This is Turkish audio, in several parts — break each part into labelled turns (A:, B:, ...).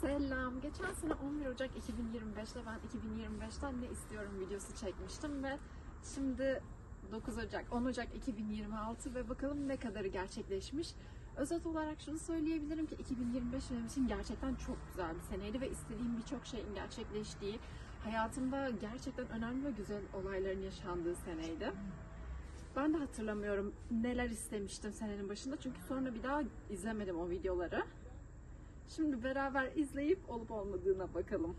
A: Selam. Geçen sene 11 Ocak 2025'te ben 2025'ten ne istiyorum videosu çekmiştim ve şimdi 9 Ocak, 10 Ocak 2026 ve bakalım ne kadarı gerçekleşmiş. Özet olarak şunu söyleyebilirim ki 2025 benim için gerçekten çok güzel bir seneydi ve istediğim birçok şeyin gerçekleştiği, hayatımda gerçekten önemli ve güzel olayların yaşandığı seneydi. Ben de hatırlamıyorum neler istemiştim senenin başında çünkü sonra bir daha izlemedim o videoları. Şimdi beraber izleyip olup olmadığına bakalım.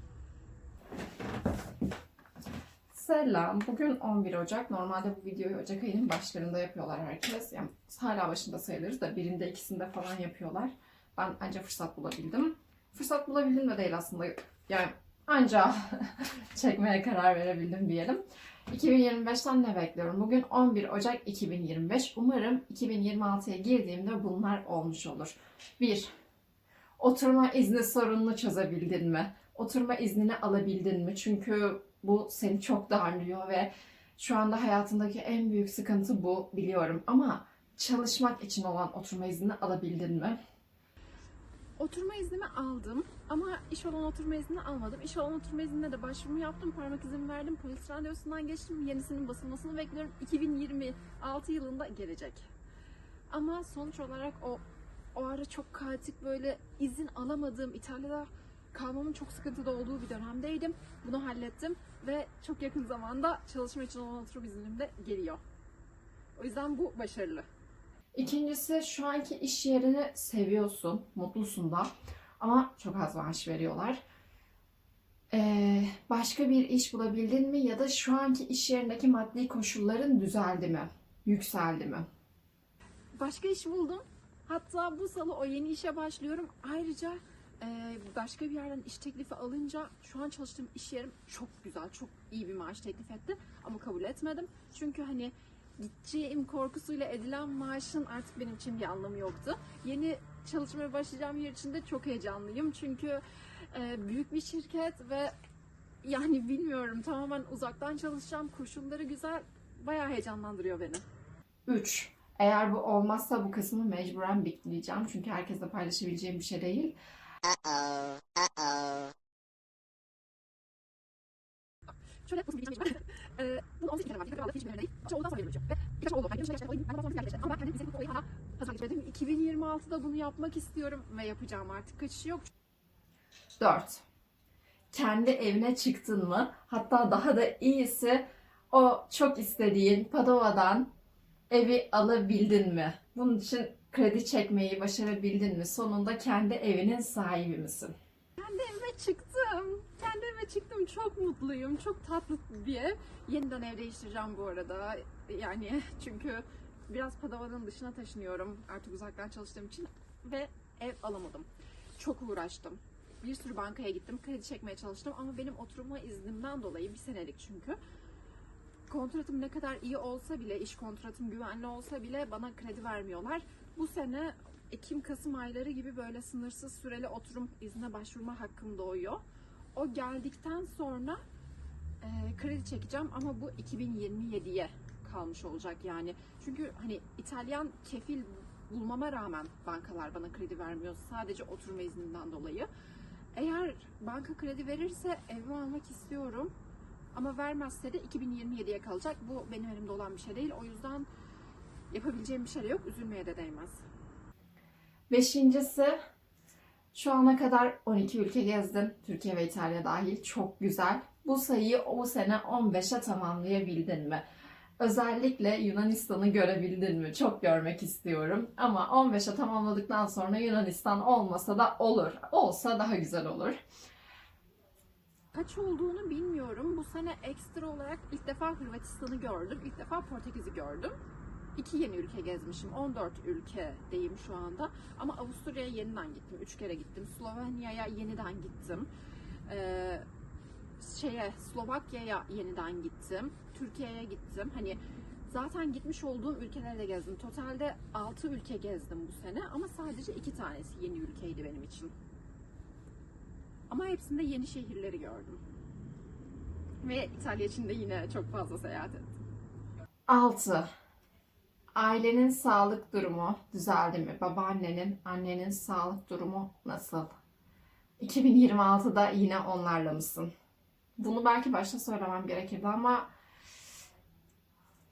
A: Selam. Bugün 11 Ocak. Normalde bu videoyu Ocak ayının başlarında yapıyorlar herkes. Yani hala başında sayılırız da birinde ikisinde falan yapıyorlar. Ben anca fırsat bulabildim. Fırsat bulabildim de değil aslında. Yani anca çekmeye karar verebildim diyelim. 2025'ten ne bekliyorum? Bugün 11 Ocak 2025. Umarım 2026'ya girdiğimde bunlar olmuş olur. 1. Oturma izni sorununu çözebildin mi? Oturma iznini alabildin mi? Çünkü bu seni çok darlıyor ve şu anda hayatındaki en büyük sıkıntı bu biliyorum ama çalışmak için olan oturma iznini alabildin mi? Oturma iznimi aldım ama iş olan oturma iznini almadım. İş olan oturma iznine de başvurumu yaptım. Parmak izimi verdim. Polis randevusundan geçtim. Yenisinin basılmasını bekliyorum. 2026 yılında gelecek. Ama sonuç olarak o o ara çok kaotik böyle izin alamadığım İtalya'da kalmamın çok sıkıntıda olduğu bir dönemdeydim. Bunu hallettim ve çok yakın zamanda çalışma için olan oturum iznim de geliyor. O yüzden bu başarılı. İkincisi şu anki iş yerini seviyorsun, mutlusun da ama çok az maaş veriyorlar. Ee, başka bir iş bulabildin mi ya da şu anki iş yerindeki maddi koşulların düzeldi mi, yükseldi mi? Başka iş buldum. Hatta bu salı o yeni işe başlıyorum. Ayrıca e, başka bir yerden iş teklifi alınca şu an çalıştığım iş yerim çok güzel, çok iyi bir maaş teklif etti. Ama kabul etmedim. Çünkü hani gideceğim korkusuyla edilen maaşın artık benim için bir anlamı yoktu. Yeni çalışmaya başlayacağım yer için de çok heyecanlıyım. Çünkü e, büyük bir şirket ve yani bilmiyorum tamamen uzaktan çalışacağım. Koşulları güzel. Bayağı heyecanlandırıyor beni. 3. Eğer bu olmazsa bu kısmı mecburen bitleyeceğim. Çünkü herkesle paylaşabileceğim bir şey değil. Şöyle bir geçmiş var. Ee, bunu 18 kere var. Tekrar hiçbir değil. Çok olduktan sonra görüleceğim. Ve birkaç oldu. Ben yarışmaya gerçekten olayım. Ben de sonra gerçekten. Ama ben kendim bize bu olayı hala hazır geçmedim. 2026'da bunu yapmak istiyorum ve yapacağım artık. Kaçışı yok. 4. Kendi evine çıktın mı? Hatta daha da iyisi o çok istediğin Padova'dan evi alabildin mi? Bunun için kredi çekmeyi başarabildin mi? Sonunda kendi evinin sahibi misin? Kendi evime çıktım. Kendi evime çıktım. Çok mutluyum. Çok tatlı bir ev. Yeniden ev değiştireceğim bu arada. Yani çünkü biraz Padova'nın dışına taşınıyorum. Artık uzaktan çalıştığım için. Ve ev alamadım. Çok uğraştım. Bir sürü bankaya gittim. Kredi çekmeye çalıştım. Ama benim oturma iznimden dolayı bir senelik çünkü kontratım ne kadar iyi olsa bile, iş kontratım güvenli olsa bile bana kredi vermiyorlar. Bu sene Ekim-Kasım ayları gibi böyle sınırsız süreli oturum iznine başvurma hakkım doğuyor. O geldikten sonra e, kredi çekeceğim ama bu 2027'ye kalmış olacak yani. Çünkü hani İtalyan kefil bulmama rağmen bankalar bana kredi vermiyor sadece oturma izninden dolayı. Eğer banka kredi verirse evimi almak istiyorum. Ama vermezse de 2027'ye kalacak. Bu benim elimde olan bir şey değil. O yüzden yapabileceğim bir şey yok. Üzülmeye de değmez. Beşincisi şu ana kadar 12 ülke gezdim. Türkiye ve İtalya dahil. Çok güzel. Bu sayıyı o sene 15'e tamamlayabildin mi? Özellikle Yunanistan'ı görebildin mi? Çok görmek istiyorum. Ama 15'e tamamladıktan sonra Yunanistan olmasa da olur. Olsa daha güzel olur. Kaç olduğunu bilmiyorum. Bu sene ekstra olarak ilk defa Hırvatistan'ı gördüm. İlk defa Portekiz'i gördüm. İki yeni ülke gezmişim. 14 ülkedeyim şu anda. Ama Avusturya'ya yeniden gittim. Üç kere gittim. Slovenya'ya yeniden gittim. Ee, şeye Slovakya'ya yeniden gittim. Türkiye'ye gittim. Hani zaten gitmiş olduğum ülkeleri de gezdim. Totalde 6 ülke gezdim bu sene ama sadece iki tanesi yeni ülkeydi benim için. Ama hepsinde yeni şehirleri gördüm. Ve İtalya için de yine çok fazla seyahat ettim. 6. Ailenin sağlık durumu düzeldi mi? Babaannenin, annenin sağlık durumu nasıl? 2026'da yine onlarla mısın? Bunu belki başta söylemem gerekirdi ama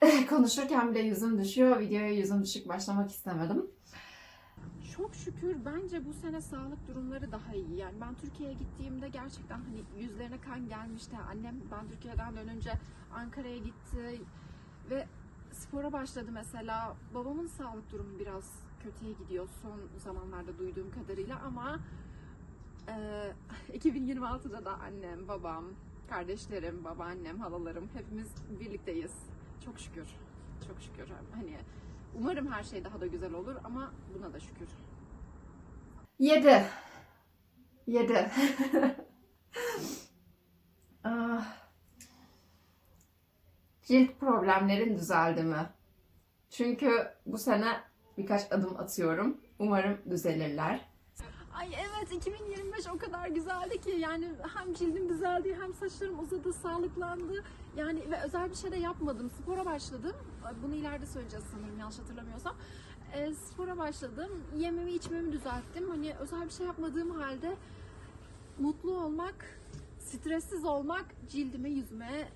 A: konuşurken bile yüzüm düşüyor. Videoya yüzüm düşük başlamak istemedim. Çok şükür bence bu sene sağlık durumları daha iyi. Yani ben Türkiye'ye gittiğimde gerçekten hani yüzlerine kan gelmişti. Annem ben Türkiye'den dönünce Ankara'ya gitti ve spora başladı mesela. Babamın sağlık durumu biraz kötüye gidiyor son zamanlarda duyduğum kadarıyla ama e, 2026'da da annem, babam, kardeşlerim, babaannem, halalarım hepimiz birlikteyiz. Çok şükür. Çok şükür. Hani umarım her şey daha da güzel olur ama buna da şükür. 7. 7. Ah. Cilt problemlerin düzeldi mi? Çünkü bu sene birkaç adım atıyorum. Umarım düzelirler. Ay evet 2025 o kadar güzeldi ki yani hem cildim düzeldi hem saçlarım uzadı, sağlıklandı. Yani ve özel bir şey de yapmadım. Spora başladım. Bunu ileride söyleyeceğiz sanırım yanlış hatırlamıyorsam. E, spora başladım. Yememi içmemi düzelttim. Hani özel bir şey yapmadığım halde mutlu olmak, stressiz olmak cildime, yüzüme,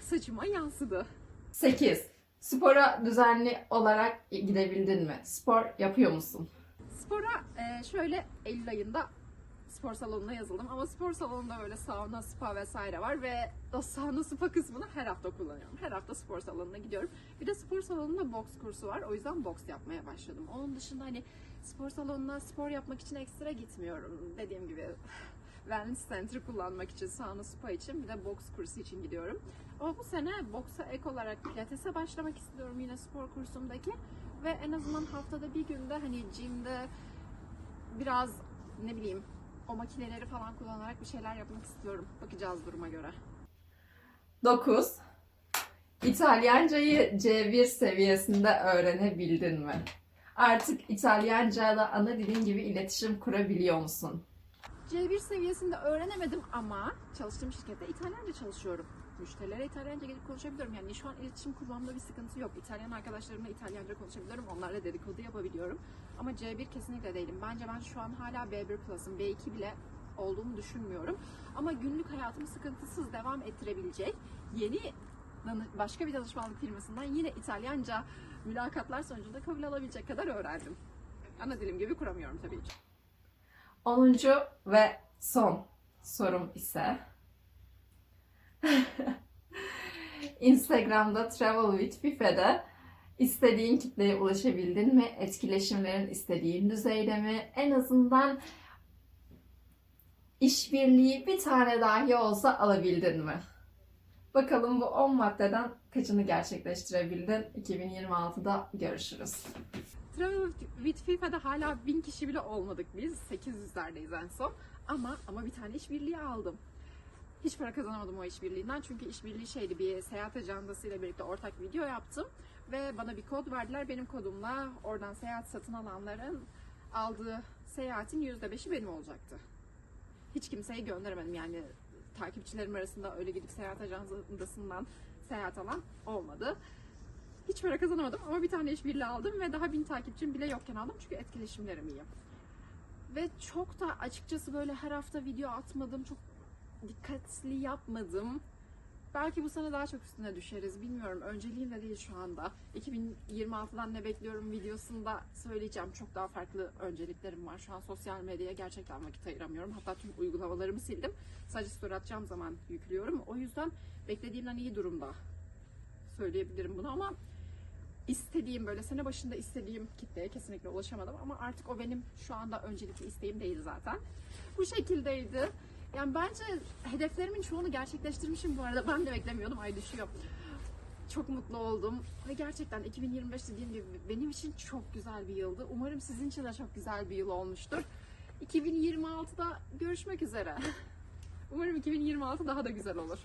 A: saçıma yansıdı. 8. Spora düzenli olarak gidebildin mi? Spor yapıyor musun? Spora e, şöyle Eylül ayında spor salonuna yazıldım ama spor salonunda böyle sauna, spa vesaire var ve o sauna, spa kısmını her hafta kullanıyorum. Her hafta spor salonuna gidiyorum. Bir de spor salonunda boks kursu var. O yüzden boks yapmaya başladım. Onun dışında hani spor salonuna spor yapmak için ekstra gitmiyorum. Dediğim gibi wellness center kullanmak için, sauna, spa için bir de boks kursu için gidiyorum. Ama bu sene boksa ek olarak pilatese başlamak istiyorum yine spor kursumdaki. Ve en azından haftada bir günde hani gym'de biraz ne bileyim o makineleri falan kullanarak bir şeyler yapmak istiyorum. Bakacağız duruma göre. 9. İtalyancayı C1 seviyesinde öğrenebildin mi? Artık İtalyanca'da ana dilin gibi iletişim kurabiliyor musun? C1 seviyesinde öğrenemedim ama çalıştığım şirkette İtalyanca çalışıyorum. Müşterilere İtalyanca gelip konuşabiliyorum. Yani şu an iletişim kurmamda bir sıkıntı yok. İtalyan arkadaşlarımla İtalyanca konuşabiliyorum. Onlarla dedikodu yapabiliyorum. Ama C1 kesinlikle değilim. Bence ben şu an hala B1 Plus'ım. B2 bile olduğumu düşünmüyorum. Ama günlük hayatımı sıkıntısız devam ettirebilecek yeni başka bir danışmanlık firmasından yine İtalyanca mülakatlar sonucunda kabul alabilecek kadar öğrendim. Ana dilim gibi kuramıyorum tabii ki. 10. ve son sorum ise Instagram'da Travel with Fife'de istediğin kitleye ulaşabildin mi? Etkileşimlerin istediğin düzeyde mi? En azından işbirliği bir tane dahi olsa alabildin mi? Bakalım bu 10 maddeden kaçını gerçekleştirebildin? 2026'da görüşürüz. Travel with FIFA'da hala 1000 kişi bile olmadık biz. 800'lerdeyiz en son. Ama ama bir tane işbirliği aldım. Hiç para kazanamadım o işbirliğinden. Çünkü işbirliği şeydi bir seyahat ajandasıyla birlikte ortak video yaptım. Ve bana bir kod verdiler. Benim kodumla oradan seyahat satın alanların aldığı seyahatin %5'i benim olacaktı. Hiç kimseye gönderemedim yani takipçilerim arasında öyle gidip seyahat ajandasından seyahat alan olmadı. Hiç para kazanamadım ama bir tane işbirliği aldım ve daha bin takipçim bile yokken aldım çünkü etkileşimlerim iyi. Ve çok da açıkçası böyle her hafta video atmadım, çok dikkatli yapmadım. Belki bu sene daha çok üstüne düşeriz. Bilmiyorum. Önceliğim de değil şu anda. 2026'dan ne bekliyorum videosunda söyleyeceğim. Çok daha farklı önceliklerim var. Şu an sosyal medyaya gerçekten vakit ayıramıyorum. Hatta tüm uygulamalarımı sildim. Sadece story atacağım zaman yüklüyorum. O yüzden beklediğimden iyi durumda söyleyebilirim bunu ama istediğim böyle sene başında istediğim kitleye kesinlikle ulaşamadım ama artık o benim şu anda öncelikli isteğim değil zaten. Bu şekildeydi. Yani bence hedeflerimin çoğunu gerçekleştirmişim bu arada. Ben de beklemiyordum. Ay düşüyor. Çok mutlu oldum. Ve gerçekten 2025 dediğim gibi benim için çok güzel bir yıldı. Umarım sizin için de çok güzel bir yıl olmuştur. 2026'da görüşmek üzere. Umarım 2026 daha da güzel olur.